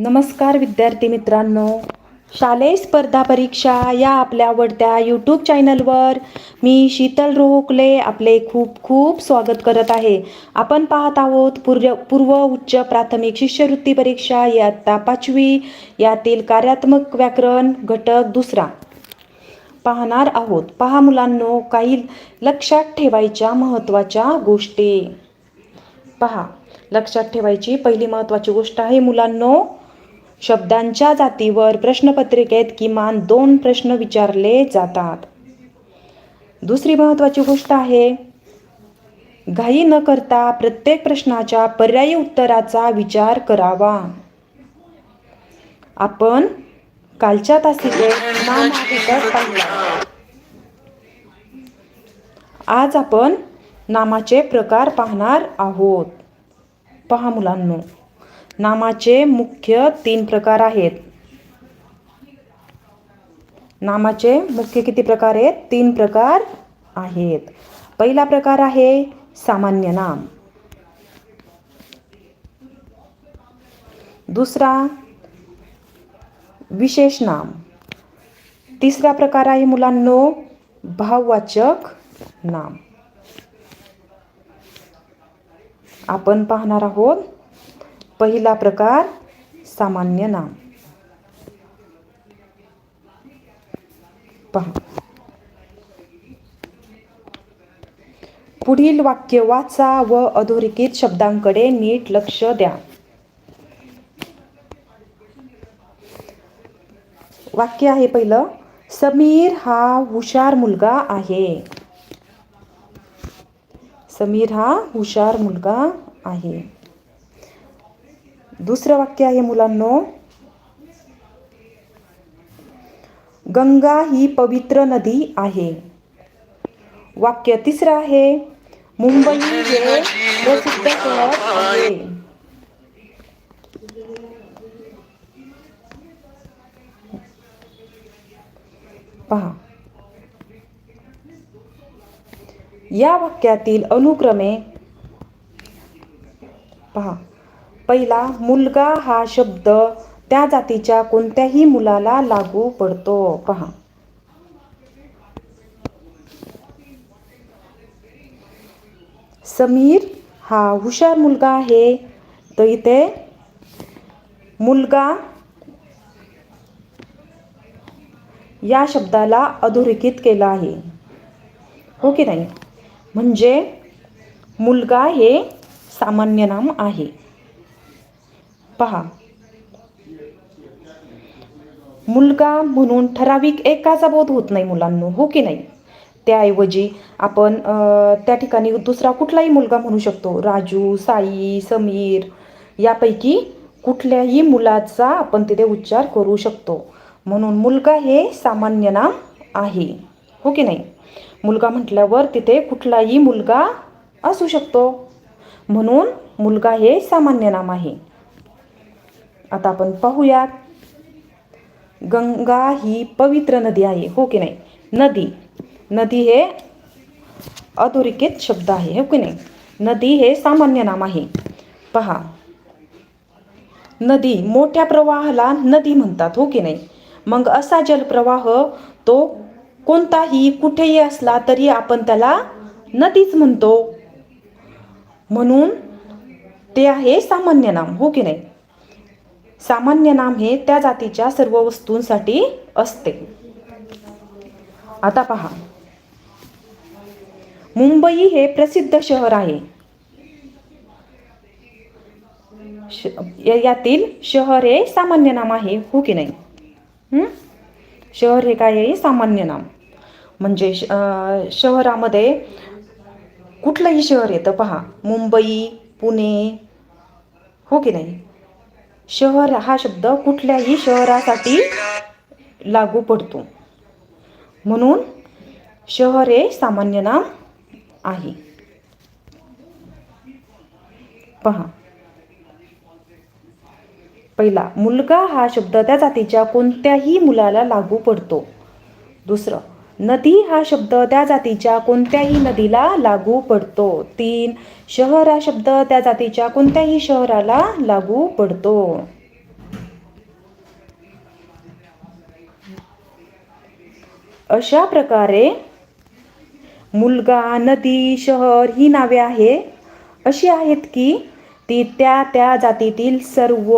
नमस्कार विद्यार्थी मित्रांनो. शालेय स्पर्धा परीक्षा या आपल्या आवडत्या यूट्यूब चॅनलवर मी शीतल रोहकले आपले खूप खूप स्वागत करत आहे. आपण पाहत आहोत पूर्व पूर्व उच्च प्राथमिक शिष्यवृत्ती परीक्षा इयत्ता पाचवी यातील कार्यात्मक व्याकरण घटक दुसरा. पाहणार आहोत. पहा मुलांनो काही लक्षात ठेवायच्या महत्त्वाच्या गोष्टी. पहा. लक्षात ठेवायची पहिली महत्त्वाची गोष्ट आहे मुलांनो शब्दांच्या जातीवर प्रश्नपत्रिकेत किमान दोन प्रश्न विचारले जातात. दुसरी महत्त्वाची गोष्ट आहे घाई न करता प्रत्येक प्रश्नाच्या पर्यायी उत्तराचा विचार करावा. आपण कालच्या तासिकेत आज आपण नामाचे प्रकार पाहणार आहोत. पहा मुलांनो. नामाचे मुख्य तीन प्रकार आहेत. नामाचे मुख्य किती प्रकार आहेत? तीन प्रकार आहेत. पहिला प्रकार आहे सामान्य नाम. दुसरा विशेष नाम. तिसरा प्रकार आहे मुलांनो भाववाचक नाम. आपण पाहणार आहोत पहिला प्रकार सामान्य नाम. पहा. पुढील वाक्य वाचा व अधोरेखित शब्दांकडे नीट लक्ष द्या. वाक्य आहे पहिलं समीर हा हुशार मुलगा आहे. समीर हा हुशार मुलगा आहे. दुसरं वाक्य आहे मुलांनो. गंगा ही पवित्र नदी आहे. वाक्य तिसरं आहे मुंबई हे प्रसिद्ध शहर आहे. पहा. या वाक्यातील अनुक्रमे पहा. पहिला मुलगा हा शब्द त्या जातीच्या कोणत्याही मुलाला लागू पडतो. पहा. समीर हा हुशार मुलगा आहे. तर इथे मुलगा या शब्दाला अधोरेखित केला आहे. हो की नाही? म्हणजे मुलगा हे सामान्य नाम आहे. पहा. मुलगा म्हणून ठराविक एकाचा बोध होत नाही मुलांनो हो की नाही? त्याऐवजी आपण त्या ठिकाणी दुसरा कुठलाही मुलगा म्हणू शकतो. राजू साई समीर यापैकी कुठल्याही मुलाचा आपण तिथे उच्चार करू शकतो. म्हणून मुलगा हे सामान्य नाम आहे. हो की नाही? मुलगा म्हटल्यावर तिथे कुठलाही मुलगा असू शकतो. म्हणून मुलगा हे सामान्य नाम आहे. आता आपण पाहूयात. गंगा ही पवित्र नदी आहे हो की नाही? नदी. नदी हे अधोरेखित शब्द आहे हो की नाही? नदी हे सामान्य नाम आहे. पहा. नदी मोठ्या प्रवाहाला नदी म्हणतात हो की नाही? मग असा जलप्रवाह तो कोणताही कुठेही असला तरी आपण त्याला नदीच म्हणतो. म्हणून ते आहे सामान्य नाम हो की नाही? सामान्य नाम हे त्या जातीच्या सर्व वस्तूंसाठी असते. आता पहा. मुंबई हे प्रसिद्ध शहर आहे. श- यातील शहर हे सामान्य नाम आहे हो की नाही? शहर हे काय आहे? सामान्य नाम. म्हणजे श- शहरामध्ये कुठलंही शहर येतं पहा. मुंबई पुणे हो की नाही? शहर हा शब्द कुठल्याही शहरासाठी लागू पडतो. म्हणून शहर हे सामान्य नाम आहे. पहा. पहिला मुलगा हा शब्द त्या जातीच्या कोणत्याही मुलाला लागू पडतो. दुसरं नदी हा शब्द त्या जातीच्या कोणत्याही नदीला लागू पडतो. तीन शहर हा शब्द त्या जातीच्या कोणत्याही शहराला लागू पडतो. अशा प्रकारे मुलगा नदी शहर ही नावे आहे. अशी आहेत की ती त्या त्या जातीतील सर्व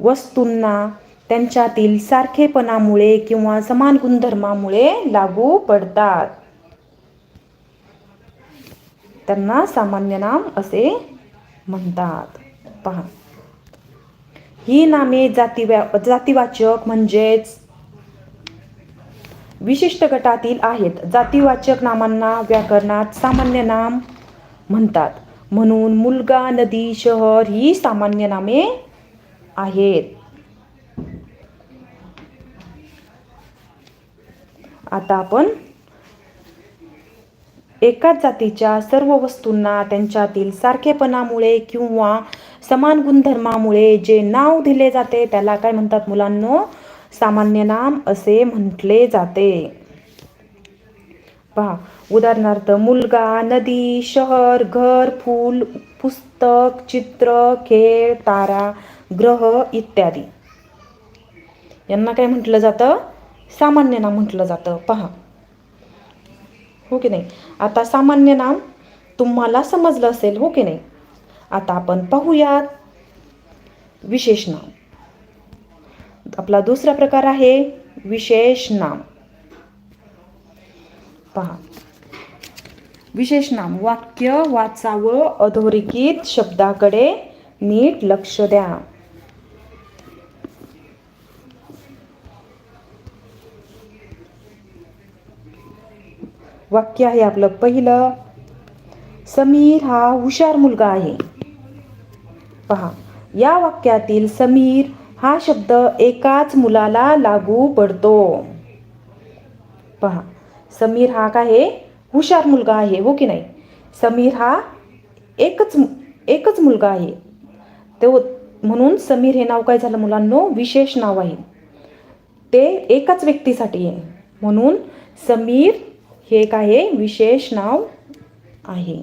वस्तूंना त्यांच्यातील सारखेपणामुळे किंवा समान गुणधर्मामुळे लागू पडतात. त्यांना सामान्य नाम असे म्हणतात. पहा. ही नामे जातीव्या जातीवाचक म्हणजेच विशिष्ट गटातील आहेत. जातीवाचक नामांना व्याकरणात सामान्य नाम म्हणतात. म्हणून मुलगा नदी शहर ही सामान्य नामे आहेत. आता आपण एकाच जातीच्या सर्व वस्तूंना त्यांच्यातील सारखेपणामुळे किंवा समान गुणधर्मामुळे जे नाव दिले जाते त्याला काय म्हणतात मुलांनो? सामान्य नाम असे म्हटले जाते. पहा उदाहरणार्थ मुलगा नदी शहर घर फूल पुस्तक चित्र खेळ तारा ग्रह इत्यादी. यांना काय म्हटलं जातं? सामान्य नाम म्हटलं जातं. पहा. हो की नाही? आता सामान्य नाम तुम्हाला समजलं असेल हो की नाही? आता आपण पाहूयात विशेष नाम. आपला दुसरा प्रकार आहे विशेष नाम. पहा. विशेष नाम. वाक्य वाचावं अधोरेखित शब्दाकडे नीट लक्ष द्या. वाक्य आहे आपलं पहिलं. समीर हा हुशार मुलगा आहे. पहा या वाक्यातील समीर हा शब्द एकाच मुलाला लागू पडतो. पहा समीर हा काय आहे? हुशार मुलगा आहे हो की नाही? समीर हा एकच एकच मुलगा आहे. तो म्हणून समीर हे नाव काय झालं मुलांनो? विशेष नाव आहे. ते एकाच व्यक्तीसाठी आहे. म्हणून समीर हे एक आहे विशेष नाव आहे.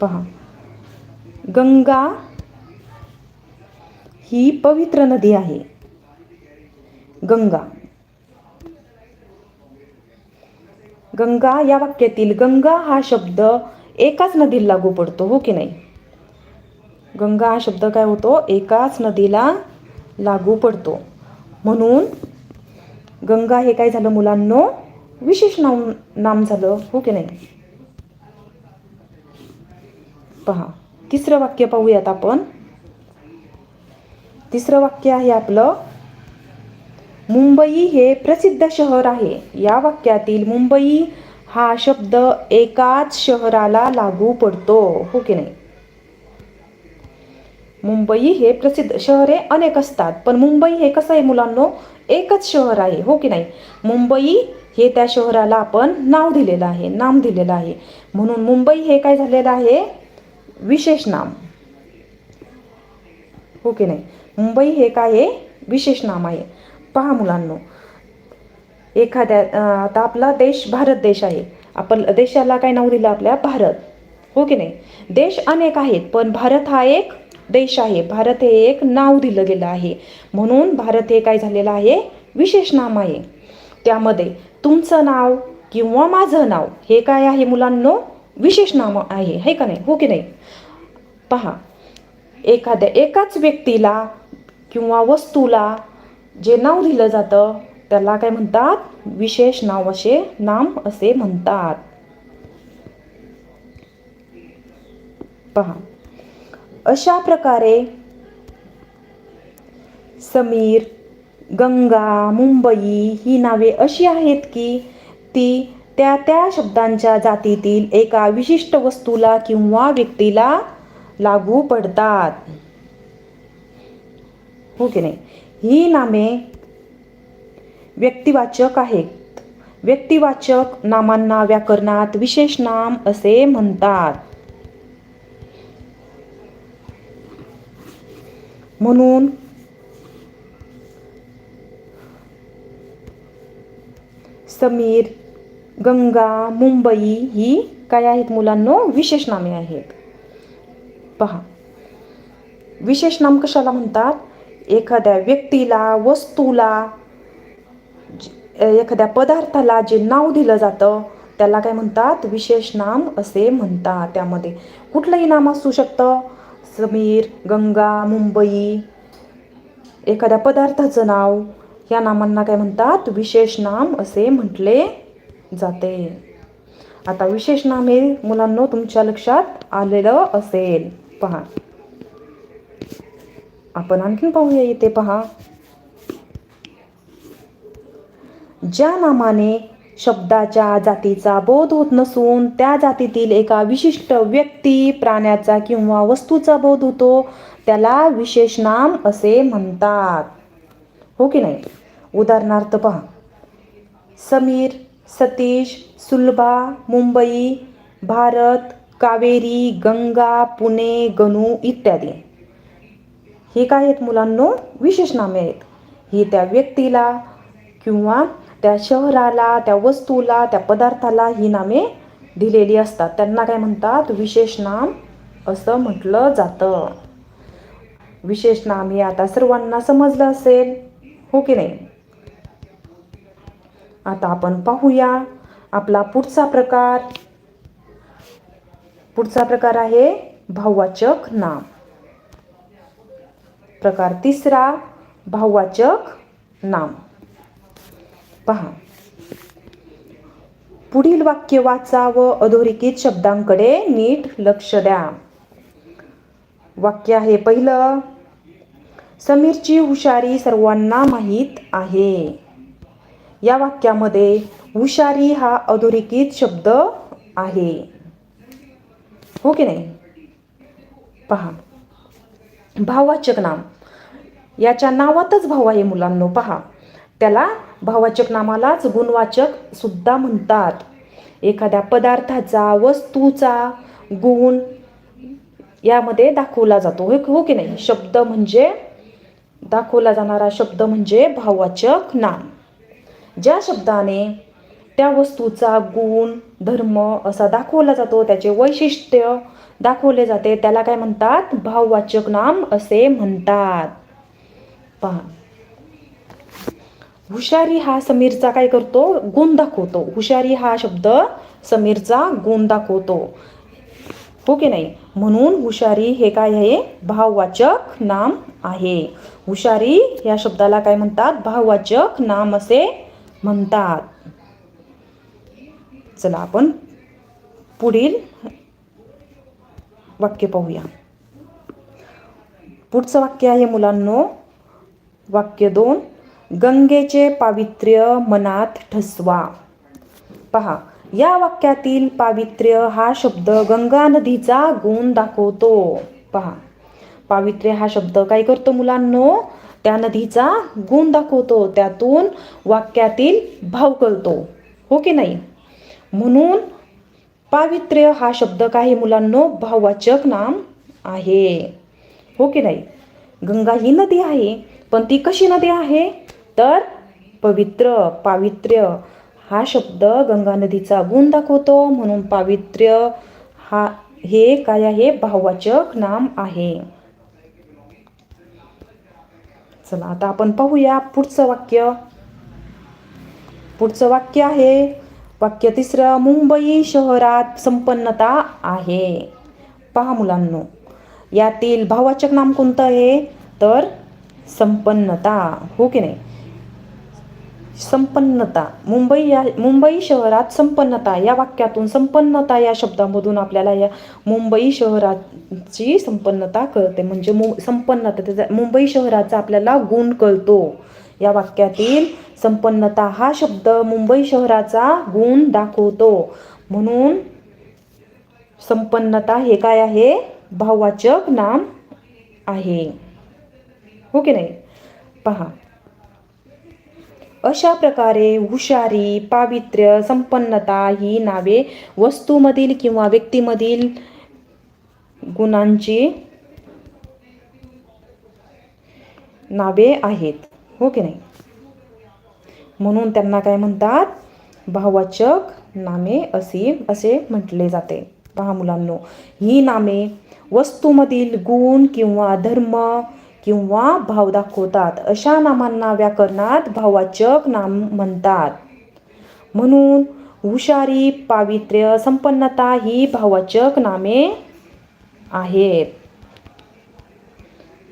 पहा. गंगा ही पवित्र नदी आहे. गंगा. गंगा या वाक्यातील गंगा हा शब्द एकाच नदीला लागू पडतो हो की नाही? गंगा हा शब्द काय होतो? एकाच नदीला लागू पडतो. म्हणून गंगा हे काय झालं मुलांनो? विशेष नाम नाम झालं हो की नाही? पहा तिसरं वाक्य पाहूयात आपण. तिसरं वाक्य आहे आपलं मुंबई हे प्रसिद्ध शहर आहे. या वाक्यातील मुंबई हा शब्द एकाच शहराला लागू पडतो हो की नाही? मुंबई हे प्रसिद्ध शहरे अनेक असतात पण मुंबई हे कसं आहे मुलांनो? एकच शहर आहे हो की नाही? मुंबई हे त्या शहराला आपण नाव दिलेलं आहे नाम दिलेलं आहे. म्हणून मुंबई हे काय झालेलं आहे? विशेष नाम. हो की नाही? मुंबई हे काय आहे? विशेष नाम आहे. पहा मुलांनो एखाद्या आता आपला देश भारत देश आहे. आपण देशाला काय नाव दिलं आपल्या? भारत. हो की नाही? देश अनेक आहेत पण भारत हा एक देश आहे. भारत हे एक नाव दिलं गेलं आहे. म्हणून भारत हे काय झालेलं आहे? विशेष नाम आहे. त्यामध्ये तुमचं नाव किंवा माझं नाव हे काय आहे मुलांनो? विशेष नाम आहे. हे का नाही? हो की नाही? पहा. एखाद्या एकाच व्यक्तीला किंवा वस्तूला जे नाव दिलं जातं त्याला काय म्हणतात? विशेष नाव असे नाम असे म्हणतात. पहा. अशा प्रकारे समीर गंगा मुंबई ही नावे अशी आहेत की ती त्या त्या शब्दांच्या जातीतील एका विशिष्ट वस्तूला किंवा व्यक्तीला लागू पडतात. हो की नाही? ही नामे व्यक्तिवाचक आहेत. व्यक्तिवाचक नामांना व्याकरणात विशेष नाम असे म्हणतात. म्हणून समीर गंगा मुंबई ही काय आहेत मुलांनो? विशेष नामे आहेत. पहा. विशेष नाम कशाला म्हणतात? एखाद्या व्यक्तीला वस्तूला एखाद्या पदार्थाला जे नाव दिलं जातं त्याला काय म्हणतात? विशेष नाम असे म्हणतात. त्यामध्ये कुठलंही नाम असू शकतं. समीर गंगा मुंबई. एखाद्या पदार्थाचं नाव या नामांना काय म्हणतात? विशेष नाम असे म्हटले जाते. आता विशेष नाम हे मुलांनो तुमच्या लक्षात आलेलं असेल. पहा. आपण आणखीन पाहूया इथे पहा. ज्या नामाने शब्दाच्या जातीचा बोध होत नसून त्या जातीतील एका विशिष्ट व्यक्ती प्राण्याचा किंवा वस्तूचा बोध होतो त्याला विशेष नाम असे म्हणतात. हो की नाही? उदाहरणार्थ पहा. समीर सतीश सुलभा मुंबई भारत कावेरी गंगा पुणे गणू इत्यादी. हे काय आहेत मुलांनो? विशेष नामे आहेत. ही त्या व्यक्तीला किंवा त्या शहराला त्या वस्तूला त्या पदार्थाला ही नामे दिलेली असतात. त्यांना काय म्हणतात? विशेष नाम असं म्हटलं जातं. विशेष नाम हे आता सर्वांना समजलं असेल हो की नाही? आता आपण पाहूया आपला पुढचा प्रकार. पुढचा प्रकार आहे भाववाचक नाम. प्रकार तिसरा भाववाचक नाम. पहा. पुढील वाक्य वाचा व अधोरेखित शब्दांकडे नीट लक्ष द्या. वाक्य आहे पहिलं. समीरची हुशारी सर्वांना माहीत आहे. या वाक्यामध्ये हुशारी हा अधोरेखित शब्द आहे. हो की नाही? पहा. भाववाचक नाम. याच्या नावातच भाव आहे मुलांनो पहा. त्याला भाववाचक नामालाच गुणवाचक सुद्धा म्हणतात. एखाद्या पदार्थाचा वस्तूचा गुण यामध्ये दाखवला जातो. हो हो की नाही? शब्द म्हणजे दाखवला जाणारा शब्द म्हणजे भाववाचक नाम. ज्या शब्दाने त्या वस्तूचा गुण धर्म असा दाखवला जातो त्याचे वैशिष्ट्य दाखवले जाते त्याला काय म्हणतात? भाववाचक नाम असे म्हणतात. पहा. हुशारी हा समीरचा काय करतो? गुण दाखवतो. हुशारी हा शब्द समीरचा गुण दाखवतो. हो की नाही? म्हणून हुशारी हे काय आहे? भाववाचक नाम आहे. हुशारी या शब्दाला काय म्हणतात? भाववाचक नाम असे म्हणतात. चला आपण पुढील वाक्य पाहूया. पुढचं वाक्य आहे मुलांनो. वाक्य दोन. गंगेचे पावित्र्य मनात ठसवा. पहा या वाक्यातील पावित्र्य हा शब्द गंगा नदीचा गुण दाखवतो. पहा पावित्र्य हा शब्द काय करतो मुलांनो? त्या नदीचा गुण दाखवतो त्यातून वाक्यातील भाव कळतो. हो की नाही? म्हणून पावित्र्य हा शब्द काही मुलांनो? भाववाचक नाम आहे. हो की नाही? गंगा ही नदी आहे पण ती कशी नदी आहे? तर पवित्र पावित्र्य हा शब्द गंगा नदीचा गुण दाखवतो. म्हणून पावित्र्य हा हे काय आहे? भाववाचक नाम आहे. चला आता आपण पाहूया पुढचं वाक्य. पुढचं वाक्य आहे वाक्य तिसरं मुंबई शहरात संपन्नता आहे. पहा मुलांनो यातील भाववाचक नाम कोणतं आहे? तर संपन्नता हो की नाही? संपन्नता. मुंबई या मुंबई शहरात संपन्नता. या वाक्यातून संपन्नता या शब्दामधून आपल्याला या मुंबई शहराची संपन्नता कळते. म्हणजे मु संपन्नता त्याचा मुंबई शहराचा आपल्याला गुण कळतो. या वाक्यातील संपन्नता हा शब्द मुंबई शहराचा गुण दाखवतो. म्हणून संपन्नता हे काय आहे? भाववाचक नाम आहे. हो की नाही? पहा. अशा प्रकारे हुशारी पावित्र्य संपन्नता ही नावे वस्तूमधील किंवा व्यक्तीमधील गुणांची नावे आहेत. हो की नाही? म्हणून त्यांना काय म्हणतात? भाववाचक नामे असे असे म्हटले जाते. पहा मुलांनो ही नामे वस्तूमधील गुण किंवा धर्म किंवा भाव दाखवतात. अशा नामांना व्याकरणात भाववाचक नाम म्हणतात. म्हणून हुशारी पावित्र्य संपन्नता ही भाववाचक नामे आहेत.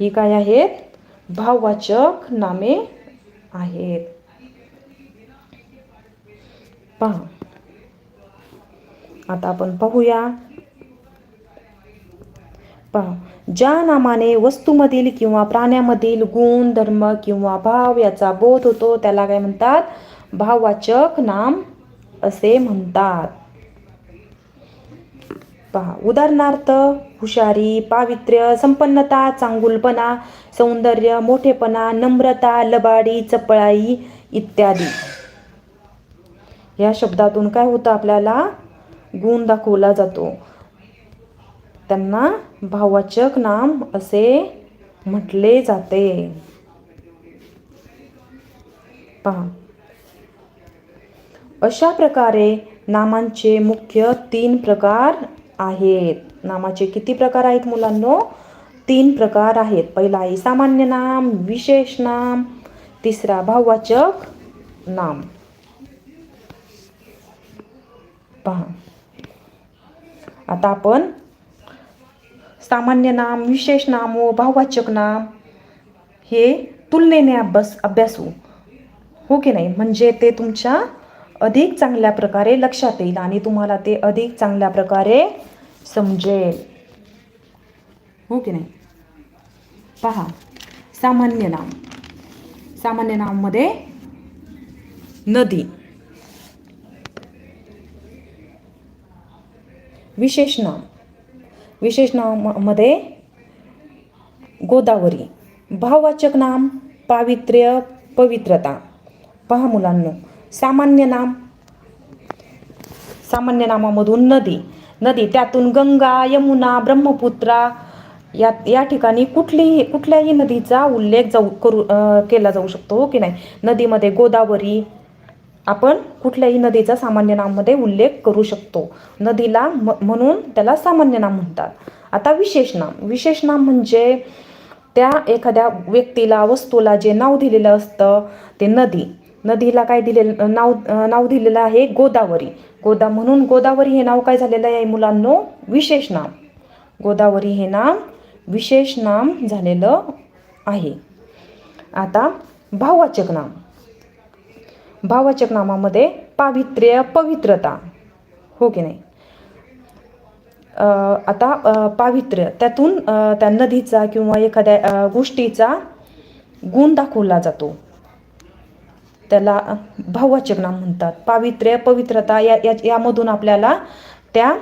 ही काय आहेत? भाववाचक नामे आहेत. पहा. आता आपण पाहूया. पहा. ज्या नामाने वस्तूमधील किंवा प्राण्यामधील गुण धर्म किंवा भाव याचा बोध होतो त्याला काय म्हणतात? भाववाचक नाम असे म्हणतात. पहा उदाहरणार्थ हुशारी पावित्र्य संपन्नता चांगुलपणा सौंदर्य मोठेपणा नम्रता लबाडी चपळाई इत्यादी. या शब्दातून काय होतं आपल्याला? गुण दाखवला जातो. त्यांना भाववाचक नाम असे म्हटले जाते. पहा. अशा प्रकारे नामांचे मुख्य तीन प्रकार आहेत. नामाचे किती प्रकार आहेत मुलांनो? तीन प्रकार आहेत. पहिला आहे सामान्य नाम विशेष नाम तिसरा भाववाचक नाम. पहा. आता आपण सामान्य नाम विशेष नाम व भाववाचक नाम हे तुलनेने अभ्यास अभ्यासू हो की नाही? म्हणजे ते तुमच्या अधिक चांगल्या प्रकारे लक्षात येईल आणि तुम्हाला ते अधिक चांगल्या प्रकारे समजेल. हो की नाही? पहा सामान्य नाम. सामान्य नाममध्ये नदी. विशेष नाम. विशेष नामामध्ये गोदावरी. भाववाचक नाम पावित्र्य पवित्रता. पहा मुलांनो सामान्य नाम. सामान्य नामामधून नदी. नदी त्यातून गंगा यमुना ब्रह्मपुत्रा या या ठिकाणी कुठलीही कुठल्याही नदीचा उल्लेख जाऊ करू केला जाऊ शकतो हो की नाही? नदीमध्ये गोदावरी आपण कुठल्याही नदीचा सामान्य नाममध्ये उल्लेख करू शकतो. नदीला म म्हणून त्याला सामान्य नाम म्हणतात. आता विशेष नाम. विशेष नाम म्हणजे त्या एखाद्या व्यक्तीला वस्तूला जे नाव दिलेलं असतं ते नदी. नदीला काय दिलेलं नाव नाव दिलेलं आहे गोदावरी. गोदा म्हणून गोदावरी हे नाव काय झालेलं आहे मुलांनो? विशेष नाम. गोदावरी हे नाम विशेष नाम झालेलं आहे. आता भाववाचक नाम. भाववाचक नामामध्ये पावित्र्य पवित्रता. हो की नाही? आता पावित्र्य. त्यातून त्या नदीचा किंवा एखाद्या गोष्टीचा गुण दाखवला जातो. त्याला भाववाचक नाम म्हणतात. पावित्र्य पवित्रता या या- यामधून आपल्याला त्या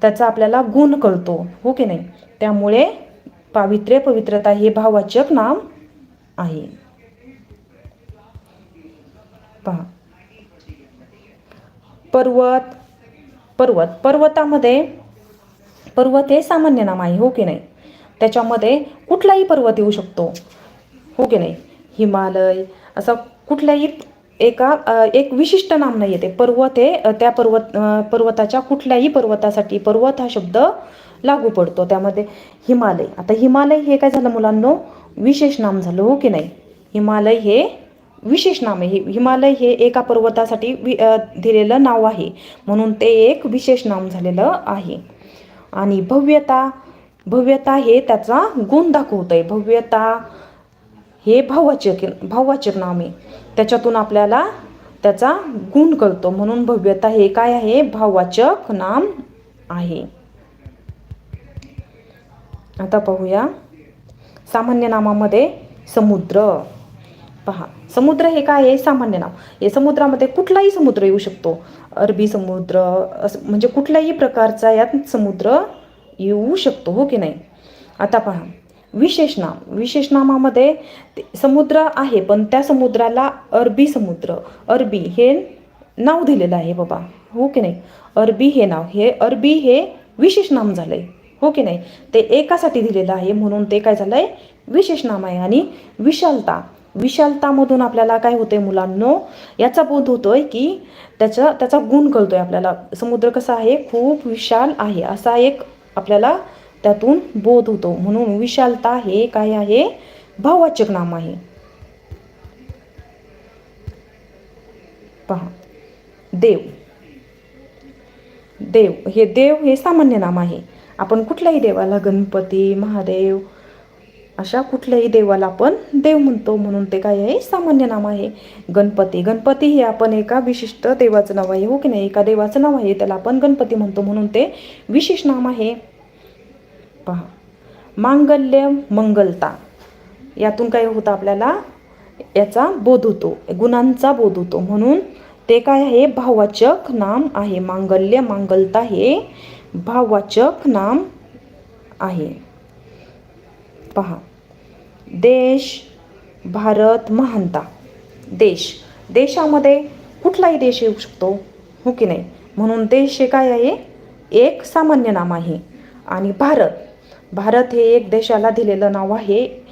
त्याचा आपल्याला गुण कळतो. हो की नाही? त्यामुळे पावित्र्य पवित्रता हे भाववाचक नाम आहे. पहा पर्वत पर्वत पर्वतामध्ये पर्वत हे सामान्य नाम आहे हो की नाही? त्याच्यामध्ये कुठलाही पर्वत येऊ शकतो हो की नाही? हिमालय असं कुठल्याही एका एक विशिष्ट नाम नाही येते. पर्वत हे त्या पर्वत पर्वताच्या कुठल्याही पर्वतासाठी पर्वत हा शब्द लागू पडतो. त्यामध्ये हिमालय. आता हिमालय हे काय झालं मुलांनो? विशेष नाम झालं हो की नाही? हिमालय हे विशेष नाम आहे. हिमालय हे एका पर्वतासाठी वि दिलेलं नाव आहे. म्हणून ते एक विशेष नाम झालेलं आहे. आणि भव्यता भव्यता हे त्याचा गुण दाखवतंय. भव्यता हे भाववाचक भाववाचक नाम आहे. त्याच्यातून आपल्याला त्याचा गुण कळतो. म्हणून भव्यता हे काय आहे? भाववाचक नाम आहे. आता पाहूया. सामान्य नामामध्ये समुद्र. पहा समुद्र हे काय आहे? सामान्य नाव. हे समुद्रामध्ये कुठलाही समुद्र येऊ शकतो. अरबी समुद्र असं म्हणजे कुठल्याही प्रकारचा यात समुद्र येऊ शकतो हो की नाही? आता पहा विशेष नाम. विशेष नामामध्ये ते समुद्र आहे पण त्या समुद्राला अरबी समुद्र अरबी हे नाव दिलेलं आहे बाबा हो की नाही? अरबी हे नाव. हे अरबी हे विशेष नाम झालं आहे हो की नाही? ते एकासाठी दिलेलं आहे म्हणून ते काय झालं आहे विशेष नाम आहे. आणि विशालता. विशालतामधून आपल्याला काय होतंय मुलांनो? याचा बोध होतोय की त्याचा त्याचा गुण कळतोय आपल्याला. समुद्र कसा आहे? खूप विशाल आहे. असा एक आपल्याला त्यातून बोध होतो. म्हणून विशालता हे काय आहे? भाववाचक नाम आहे. पहा. देव. देव. हे देव हे सामान्य नाम आहे. आपण कुठल्याही देवाला गणपती महादेव अशा कुठल्याही देवाला आपण देव म्हणतो म्हणून ते काय आहे? सामान्य नाम आहे. गणपती. गणपती हे आपण एका विशिष्ट देवाचं नाव आहे हो की नाही? एका देवाचं नाव आहे त्याला आपण गणपती म्हणतो म्हणून ते विशेष नाम आहे. पहा. मांगल्य मंगलता. यातून काय होतं आपल्याला? याचा बोध होतो. गुणांचा बोध होतो. म्हणून ते काय आहे? भाववाचक नाम आहे. मांगल्य मांगलता हे भाववाचक नाम आहे. पहा. देश भारत महानता. देश. देशामध्ये कुठलाही देश येऊ शकतो हो की नाही? म्हणून देश हे काय आहे? एक सामान्य नाम आहे. आणि भारत. भारत हे एक देशाला दिलेलं नाव आहे.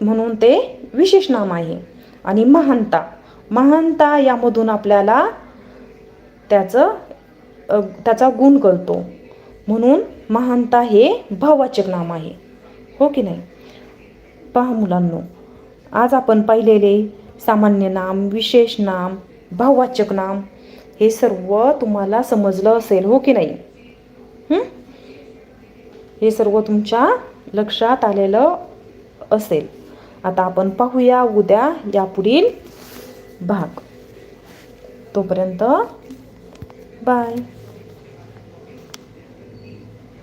म्हणून ते विशेष नाम आहे. आणि महानता. महानता यामधून आपल्याला त्याचं त्याचा गुण कळतो. म्हणून महानता हे भाववाचक नाम आहे. हो की नाही? पहा मुलांनो आज आपण पाहिलेले सामान्य नाम विशेष नाम भाववाचक नाम हे सर्व तुम्हाला समजलं असेल हो की नाही? हे? सर्व तुमच्या लक्षात आलेलं असेल. आता आपण पाहूया उद्या यापुढील भाग. तोपर्यंत बाय.